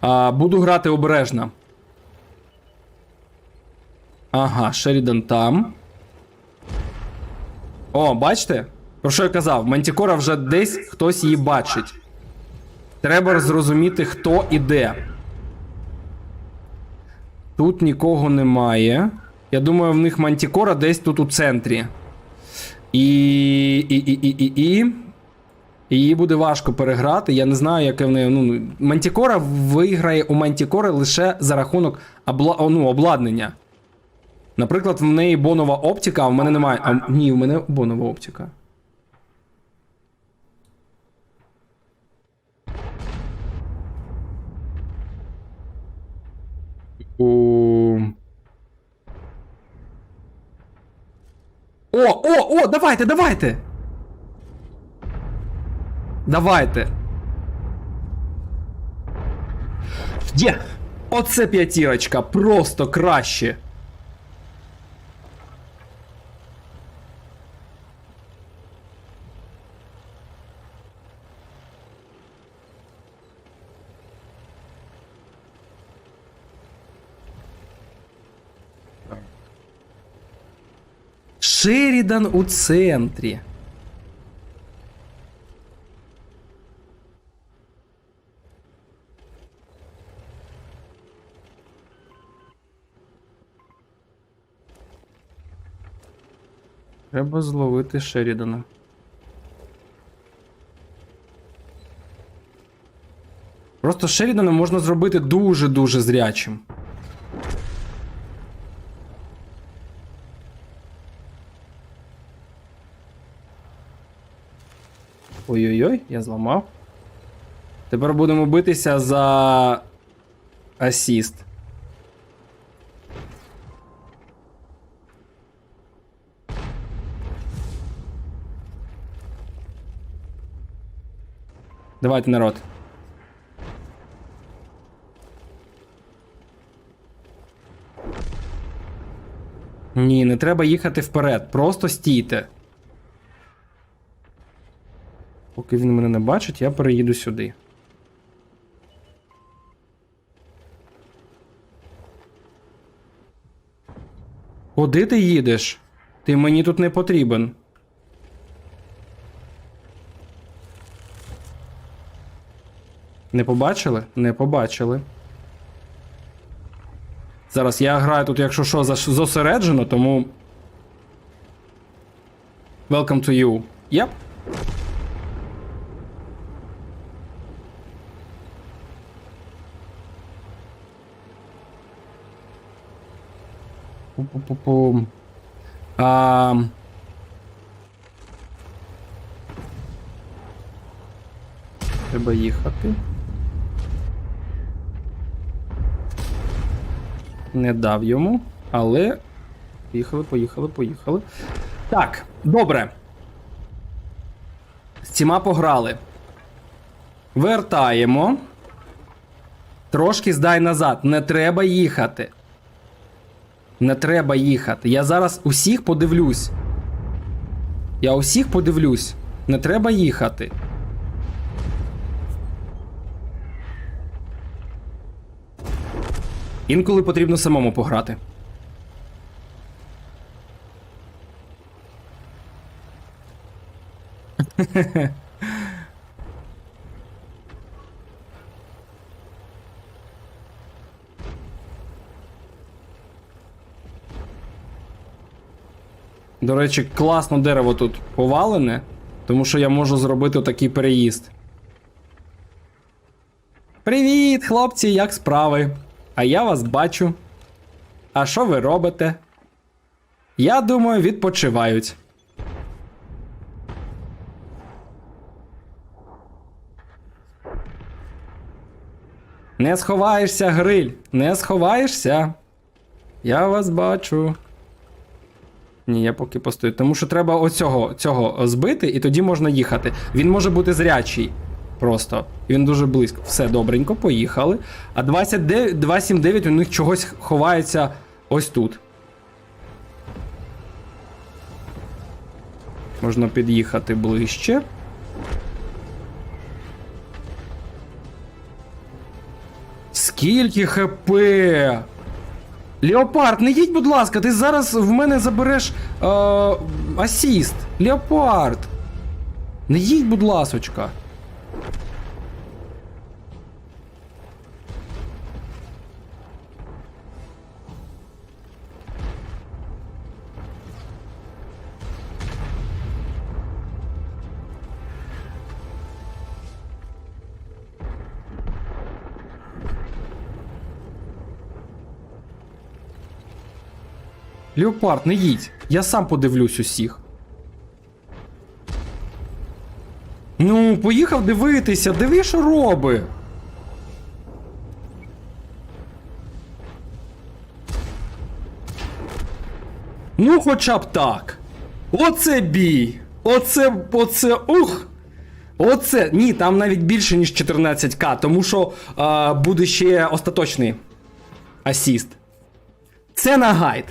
А, буду грати обережно. Ага, Шерідан там. О, бачите? Про що я казав? Мантікора вже десь хтось її бачить. Треба зрозуміти, хто і де. Тут нікого немає. Я думаю, в них мантікора десь тут у центрі. І. І. І. І. І. і. Її буде важко переграти. Я не знаю, яке в неї. Ну, Мантікора виграє у Мантікори лише за рахунок обла... ну, обладнання. Наприклад, в неї бонова оптика, а в мене немає. А, ні, в мене бонова оптика. У... О, о, о, давайте, давайте! Давайте. Є! Оце п'ятірочка, просто краще. Шерідан у центрі. Треба зловити Шерідана. Просто Шерідана можна зробити дуже-дуже зрячим. Ой-ой-ой, я зламав. Тепер будемо битися за асіст. Давайте, народ. Ні, не треба їхати вперед. Просто стійте. Поки він мене не бачить, я переїду сюди. Куди ти їдеш? Ти мені тут не потрібен. Не побачили? Не побачили. Зараз я граю тут, якщо що, зосереджено, тому. Welcome to you. Yep. Пу-пу-пу-пу. А... Треба їхати. Не дав йому, але. Поїхали, поїхали, поїхали. Так, добре. З цими пограли. Вертаємо. Трошки здай назад. Не треба їхати. Не треба їхати. Я зараз усіх подивлюсь. Я усіх подивлюсь. Не треба їхати. Інколи потрібно самому пограти. До речі, класно дерево тут повалене, тому що я можу зробити такий переїзд. Привіт, хлопці, як справи? А я вас бачу. А що ви робите? Я думаю, відпочивають. Не сховаєшся, гриль, не сховаєшся. Я вас бачу. Ні, я поки постою. Тому що треба оцього цього збити, і тоді можна їхати. Він може бути зрячий. Просто. Він дуже близько. Все добренько, поїхали. А 29, 279 у них чогось ховається ось тут. Можна під'їхати ближче. Скільки хп? Леопард, не їдь, будь ласка, ти зараз в мене забереш е, асіст. Леопард. Не їдь, будь ласочка. Леопард, не їдь. Я сам подивлюсь усіх. Ну, поїхав дивитися, диви, що роби. Ну, хоча б так. Оце бій. Оце, оце, ух. Оце. Ні, там навіть більше, ніж 14к, тому що а, буде ще остаточний асіст. Це на гайд.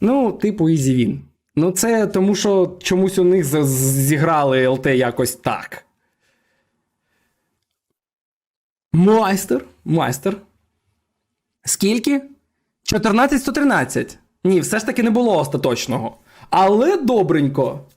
Ну, типу, Easy Win. Ну, це тому, що чомусь у них зіграли ЛТ якось так. Майстер. Майстер. Скільки? 14-113. Ні, все ж таки не було остаточного. Але добренько.